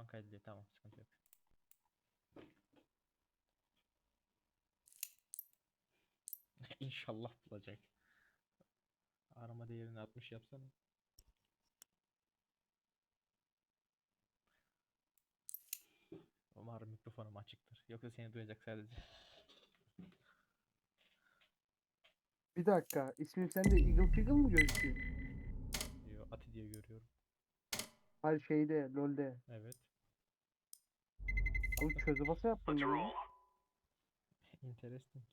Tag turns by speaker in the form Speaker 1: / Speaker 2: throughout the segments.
Speaker 1: an kaydediyor. Tamam sıkıntı yok. İnşallah bulacak. Arama değerini 60 yapsana. Umarım mikrofonum açıktır. Yoksa seni duyacak sadece.
Speaker 2: Bir dakika. İsmim sende Eagle Pickle mı gözüküyor?
Speaker 1: Yo, Ati diye görüyorum.
Speaker 2: Hayır şeyde, LoL'de.
Speaker 1: Evet.
Speaker 2: Oğlum çözü basa yaptım ben ya.
Speaker 1: Interesting.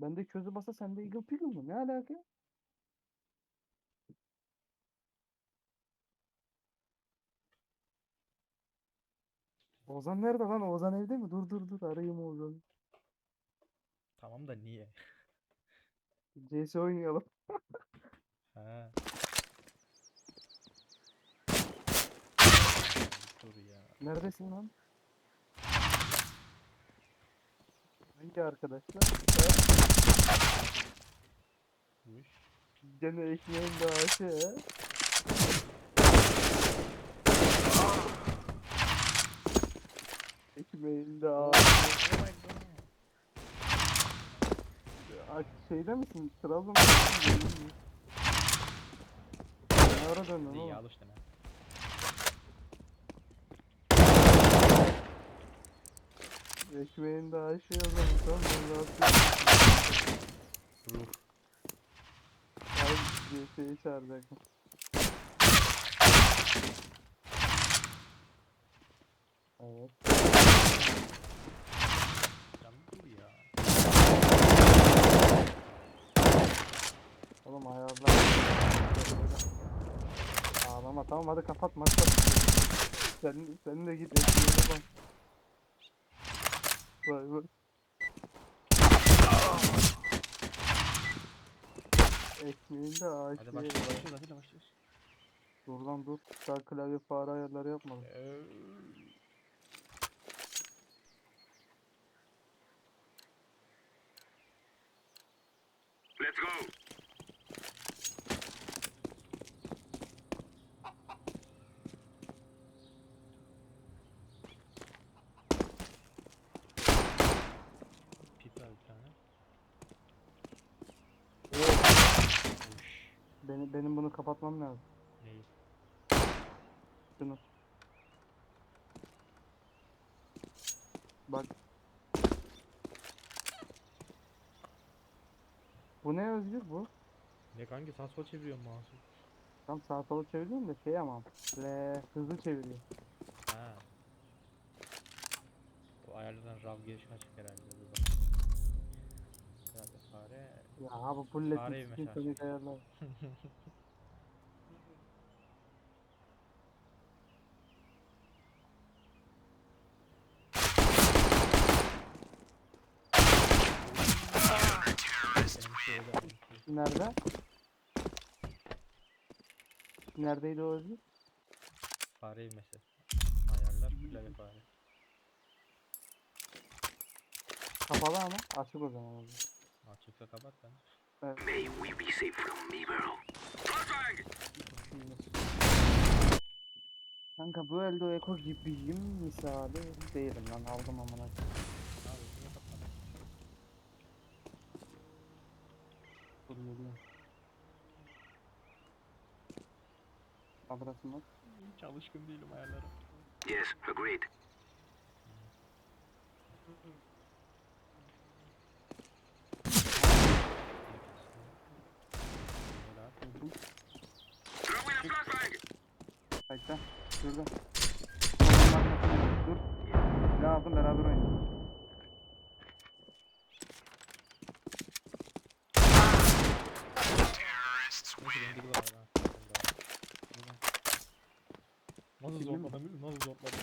Speaker 2: Ben de çözü basa sende Eagle Pickle mı? Ne alaka? Ozan nerede lan? Ozan evde mi? Dur dur dur arayayım Ozan'ı.
Speaker 1: Tamam da niye?
Speaker 2: CS oynayalım.
Speaker 1: Ha. Dur ya.
Speaker 2: Neredesin lan? Hangi arkadaşlar? Gene ekmeğin dağışı he? Ekmeğin. Ay, Şeyde misin? Trabzon'da mısın? Ne ara döndün
Speaker 1: İyi
Speaker 2: oğlum?
Speaker 1: alıştın ha.
Speaker 2: Ekmeğin dağışı o zaman tamam ben rahatsız
Speaker 1: Ruh.
Speaker 2: Ay CS'yi çağıracaktım. Evet.
Speaker 1: Can dur ya.
Speaker 2: Oğlum ayarlar. Ağlama tamam hadi kapat maç yap. Sen, sen de git ekmeğine bak. Ekmeğinde ağaç
Speaker 1: Hadi başlıyoruz başlıyoruz hadi başlıyoruz.
Speaker 2: Dur lan dur. Daha klavye fare ayarları yapmadım.
Speaker 1: Eee,
Speaker 3: Let's go.
Speaker 1: Pit var bir tane.
Speaker 2: Evet.
Speaker 1: Uş.
Speaker 2: Benim, benim bunu kapatmam lazım.
Speaker 1: Neyi?
Speaker 2: Şunu. Bak. Bu ne Özgür bu?
Speaker 1: Ne kanki sağ sol çeviriyorum mouse'u.
Speaker 2: Tam sağa sola çeviriyorum da şey ama. Le, hızlı çeviriyor.
Speaker 1: Ha. O ayarlardan RAW giriş açık herhalde. Herhalde fare.
Speaker 2: Ya bu için
Speaker 1: mesela.
Speaker 2: seni ayarlar.
Speaker 1: Benim şeyde
Speaker 2: Nerede? Neredeydi o Özgür?
Speaker 1: fare mesela. Ayarlar klavye fare.
Speaker 2: Kapalı ama açık o zaman. Özgür.
Speaker 1: Açıksa kapat ben.
Speaker 3: May we be safe from evil.
Speaker 2: Kanka bu elde o eko gibiyim misali değilim lan aldım amına.
Speaker 1: Abi niye kapatmadın?
Speaker 2: Dur geliyorum. Bak.
Speaker 1: Hiç alışkın değilim ayarlara.
Speaker 3: Yes, agreed.
Speaker 2: Bekle. Şurada. Dur. Ne aldım beraber oynayalım.
Speaker 1: Neyse benim gibi var ha. Nasıl
Speaker 2: Bilmiyorum.
Speaker 1: zorladım nasıl zorladım.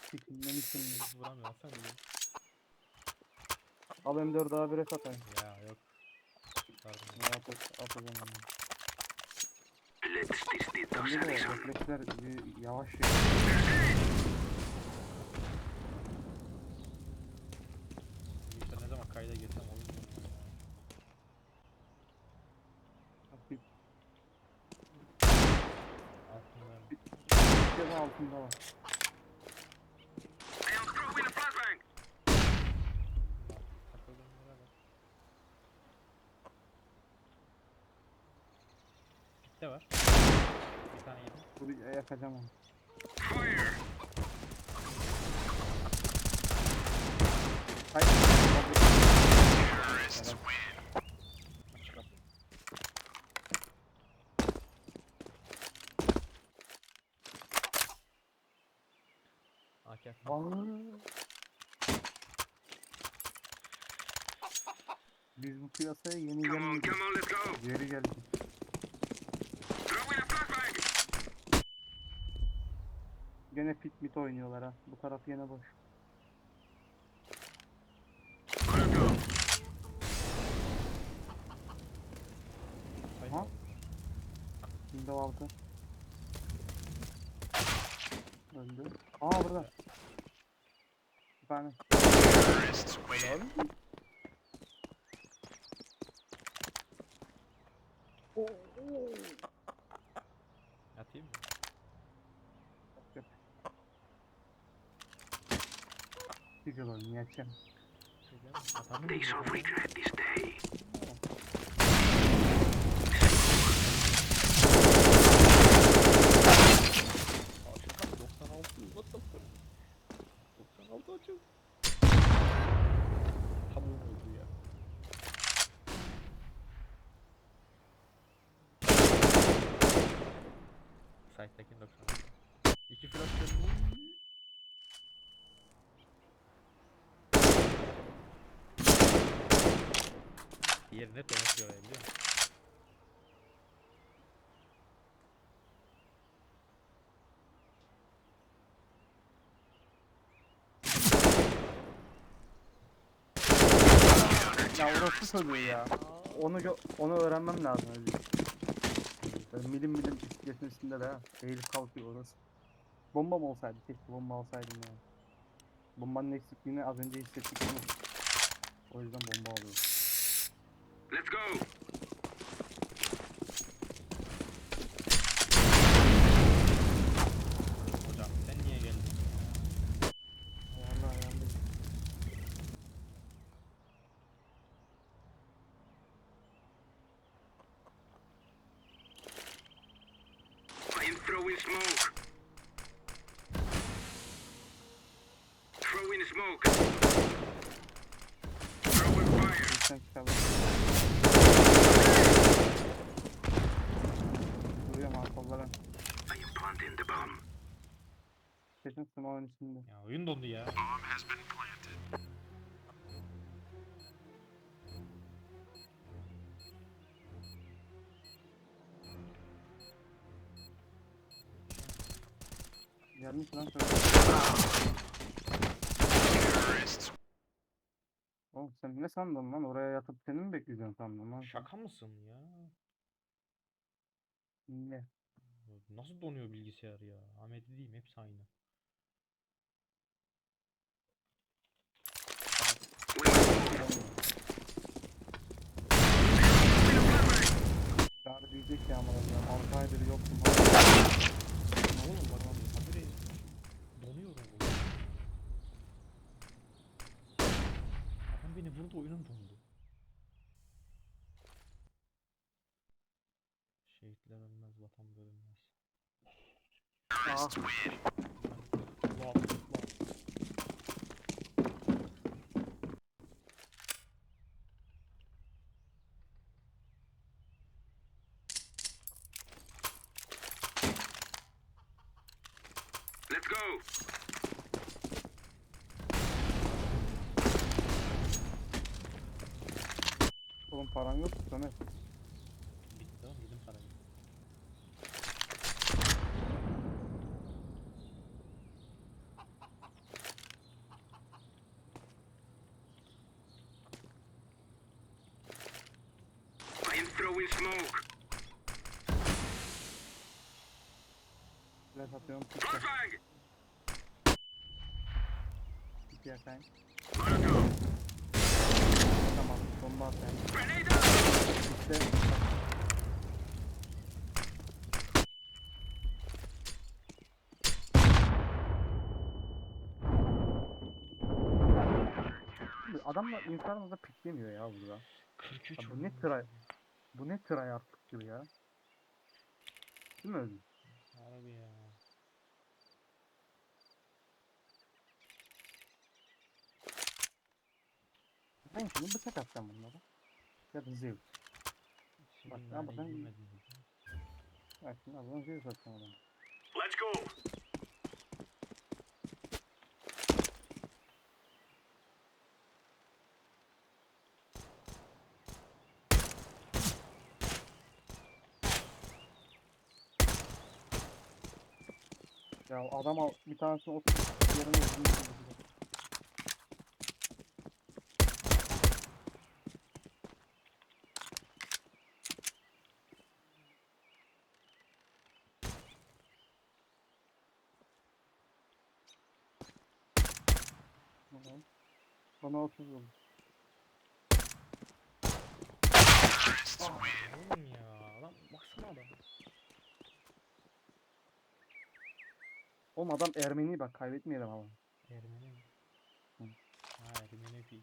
Speaker 2: Fikrinden için.
Speaker 1: Hiç vuramıyor alsana bir.
Speaker 2: Al M4 A1'e satayım.
Speaker 1: Ya yok. Pardon.
Speaker 2: Rahat et. At o zaman. De
Speaker 3: dogs
Speaker 2: refleksler bir yavaş yürüyor.
Speaker 1: İşte ne zaman kayda girsem olur mu? ya?
Speaker 2: Da altında var.
Speaker 1: Bitti var. Bir tane yedim.
Speaker 2: Buraya yakacağım onu. Hayır. Aa. Biz bu piyasaya yeni gelmedik. Geri geldik. Gene pit mit oynuyorlar ha. Bu taraf yine boş. Ha? Window altı. Öldü. Aa burada. Bir tane.
Speaker 3: Terrorists win.
Speaker 1: Atayım mı?
Speaker 2: Yok. Güzel oyun geçeceğim.
Speaker 1: Şey diyeyim mi? Atalım mı?
Speaker 3: They shall regret this day.
Speaker 1: 96 açıl. Tam oldu ya. Site'daki 96. İki flash demek ki oraya biliyor musun?
Speaker 2: Ya orası çocuğu ya. Onu gö- onu öğrenmem lazım önce. Böyle milim milim bisikletin üstünde de ha. Eğilip kalkıyor orası. Bomba mı olsaydı? Keşke bomba alsaydım ya. Bombanın eksikliğini az önce hissettik mi? O yüzden bomba alıyorum.
Speaker 3: Let's go.
Speaker 1: Hocam sen niye geldin?
Speaker 2: Vallahi yandık.
Speaker 3: I am throwing smoke. Throwing smoke. Throwing fire.
Speaker 2: Sen çıkalım. Duruyorum ha kollara.
Speaker 3: I am planting the bomb.
Speaker 2: Kesin smoke'un içinde.
Speaker 1: Ya oyun dondu ya.
Speaker 3: Bomb has been planted.
Speaker 2: Ne sandın lan? Oraya yatıp seni mi bekleyeceğim sandın lan?
Speaker 1: Şaka mısın ya?
Speaker 2: Ne?
Speaker 1: Nasıl donuyor bilgisayar ya? Ahmet'i diyeyim hepsi aynı.
Speaker 2: Diyecek ya ama ya. 6 aydır yoktum.
Speaker 1: Oğlum bak habire donuyorum oğlum. Vurdu oyunum dondu. Şehitler ölmez vatan bölünmez.
Speaker 2: Aa,
Speaker 3: Win.
Speaker 1: Wow, wow.
Speaker 3: Let's go.
Speaker 2: oğlum paran yok mu Samet?
Speaker 1: Bitti oğlum yedim parayı.
Speaker 3: I am throwing smoke.
Speaker 2: Flash atıyorum. Piste.
Speaker 3: Flashbang.
Speaker 2: Piste yakayım.
Speaker 3: Molotov
Speaker 2: bomba
Speaker 3: at yani.
Speaker 2: İşte. Adamla insanımızda piklemiyor ya burada.
Speaker 1: 43
Speaker 2: ya bu ne
Speaker 1: tıray?
Speaker 2: Bu ne tıray artık gibi ya. Değil mi
Speaker 1: Harbi ya.
Speaker 2: Ben şimdi bıçak atacağım bunlara. Ya da.
Speaker 1: Şimdi
Speaker 2: Bak,
Speaker 1: Bak,
Speaker 2: ne yapacağım?
Speaker 1: girmedin.
Speaker 2: Bak şimdi az Zeus atacağım adamı.
Speaker 3: Let's go.
Speaker 2: Ya adam al bir tanesini otur. Diğerini özünü Tamam. Bana 30 oldu.
Speaker 1: Oğlum ya. Lan baksana adam.
Speaker 2: Oğlum adam Ermeni bak kaybetmeyelim ama.
Speaker 1: Ermeni mi?
Speaker 2: Hı.
Speaker 1: Ha Ermeni fi.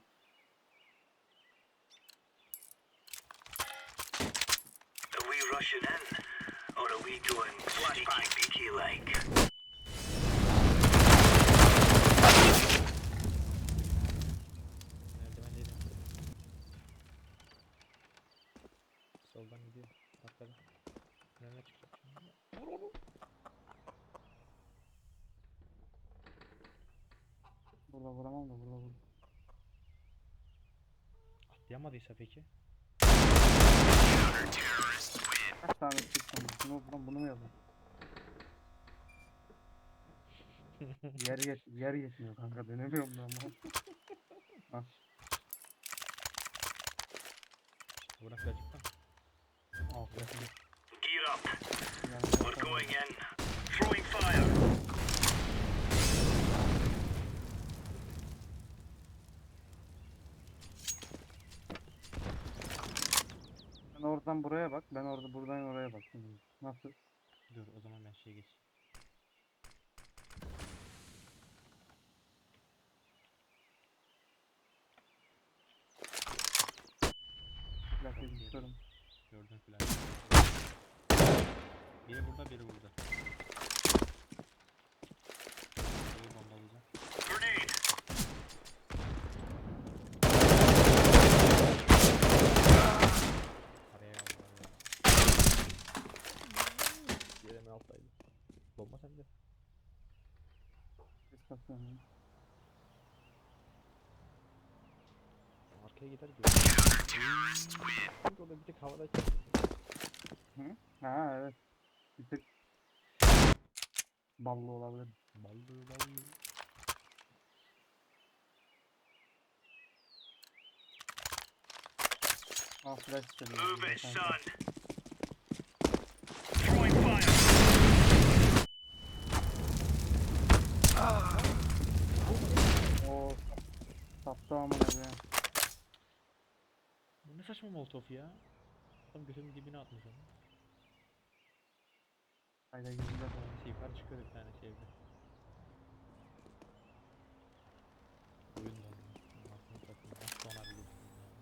Speaker 3: Are we rushing in? Or are we going flashbang beaky like?
Speaker 1: Atlayamadıysa peki?
Speaker 2: Kaç tane çıktım? Bunu, bunu, bunu mu yazdım? yer, yet, yer yetmiyor kanka dönemiyorum ben bunu.
Speaker 1: Bırak acıktan.
Speaker 2: Aferin.
Speaker 3: Gear up. We're going in. Throwing fire.
Speaker 2: Sen oradan buraya bak, ben orada buradan oraya bak. Nasıl?
Speaker 1: Dur o zaman ben şeye
Speaker 2: dakika bir tutarım.
Speaker 1: Gördüm filan. Biri burada biri burada. Biri bombalayacağım.
Speaker 3: Grenade.
Speaker 1: Araya aldı araya. Yerine altaydı. Bomba sende.
Speaker 2: İstasyon.
Speaker 1: Arkaya gider diyor. Çünkü o da bir tek havada.
Speaker 2: Hı? Ha evet. Bir tık ballı olabilir.
Speaker 1: Ballı ballı.
Speaker 2: Ah flash istedim.
Speaker 3: Move it, son. Throwing fire.
Speaker 2: Oo. Sattı amına koyayım.
Speaker 1: Saçma molotof ya. Tam gözümün dibine atmış onu.
Speaker 2: Hayda yüzüne
Speaker 1: Neyse yukarı çıkıyor bir tane şeyde. Oyun dondu. Aklını satayım. Nasıl donabilirsin ya?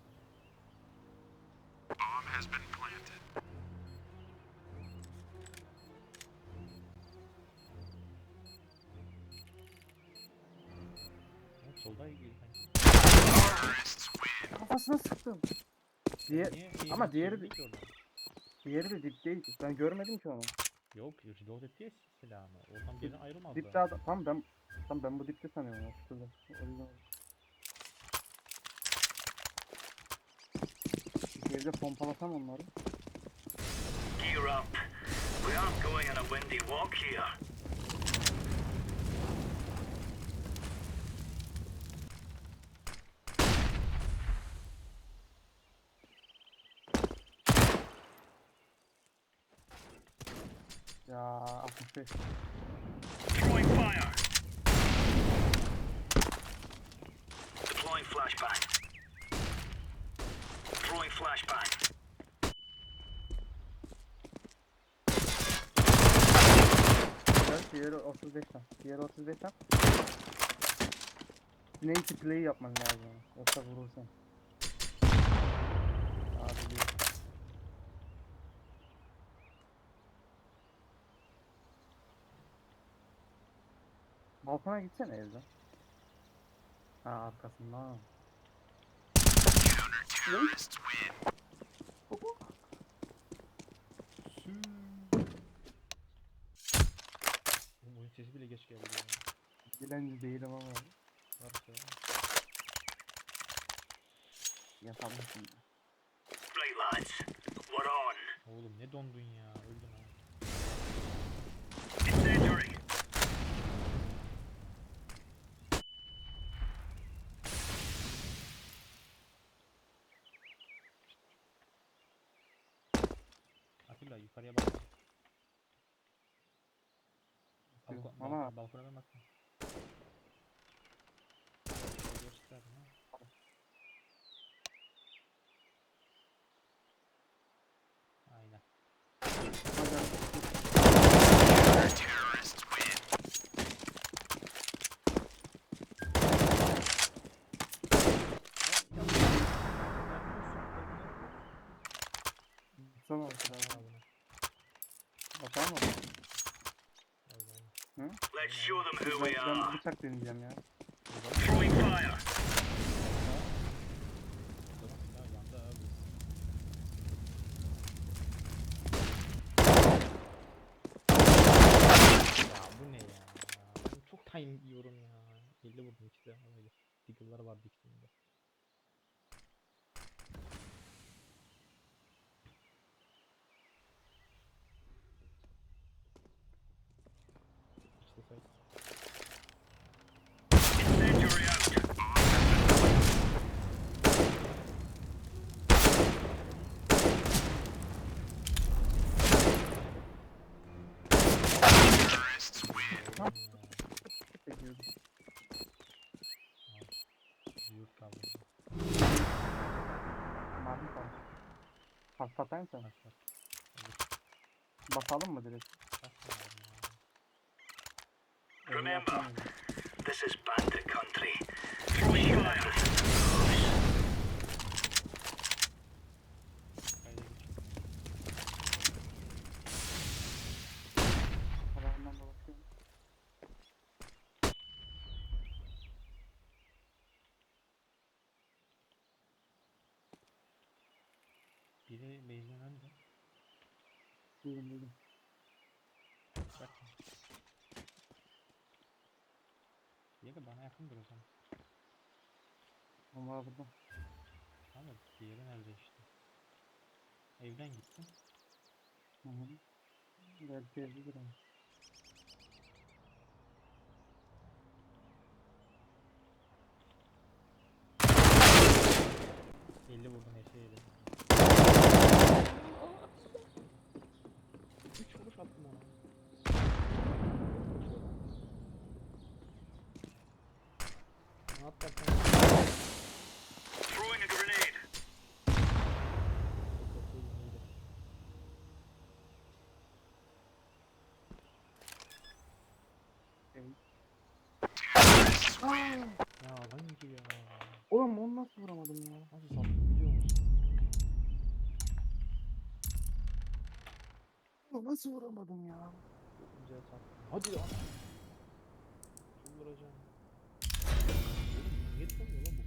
Speaker 1: Evet, solda ilgili sanki.
Speaker 2: Kafasına sıktım. Diğer,
Speaker 1: Niye
Speaker 2: ama
Speaker 1: eğim
Speaker 2: diğeri
Speaker 1: ki oradan?
Speaker 2: diğeri de dipteydi. Ben görmedim ki onu.
Speaker 1: Yok, reload etti ya silahını. Oradan birine ayrılmadı.
Speaker 2: Dipte adam. Tam ben tam ben bu dipte sanıyorum ya. Şurada. O yüzden. Evde pompalasam onları.
Speaker 3: Gear up. We aren't going on a windy walk here.
Speaker 2: Ya 65.
Speaker 3: Throwing fire. Deploying flashbang. Throwing flashbang.
Speaker 2: Evet, diğeri 35 tane. Diğeri 35 tane. Snake play yapman lazım. Yoksa vurursun. Abi biliyorum. Balkona gitsene evden. Ha arkasından.
Speaker 1: Oğlum oyun sesi bile geç geldi ya.
Speaker 2: Dilenci değilim ama
Speaker 1: Varsa ya.
Speaker 2: yapalım şimdi.
Speaker 3: Right, lads. We're on.
Speaker 1: Oğlum ne dondun ya. Öldün yukarıya bak. Balkon,
Speaker 2: Ama-
Speaker 1: balkon, balkona ben bakma. Gösterdim ha. Aynen.
Speaker 2: Sana bakalım mı?
Speaker 3: Let's show them who we are.
Speaker 2: ben bıçak deneyeceğim ya.
Speaker 3: Throwing fire.
Speaker 1: Ya bu ne ya? Ben çok time yiyorum ya. 50 vurdum ikisi. Diggle'lar vardı ikisinde.
Speaker 2: Patlatayım sen.
Speaker 1: Bak bak.
Speaker 2: Basalım mı direkt?
Speaker 3: Remember. This is bandit country. Throwing fire.
Speaker 1: Kayda geç.
Speaker 2: Kalanından da bakıyorum.
Speaker 1: Biri base'den önde.
Speaker 2: Buyurun buyurun.
Speaker 1: Bakma. Diğeri bana yakındır o zaman.
Speaker 2: Onlar burada.
Speaker 1: Ama diğeri nerede işte? Evden gitti.
Speaker 2: Hı hı. Belki evlidir ama.
Speaker 1: Elli vurdum eşeğiyle. Üç vuruş attım ona. Ne yaparsan
Speaker 3: Throwing a grenade.
Speaker 1: Ya hangi ya?
Speaker 2: Oğlum onu nasıl vuramadım ya?
Speaker 1: Nasıl sattım
Speaker 2: Ona nasıl vuramadım ya?
Speaker 1: Hadi ya. Kim vuracağım? Yetmiyor lan.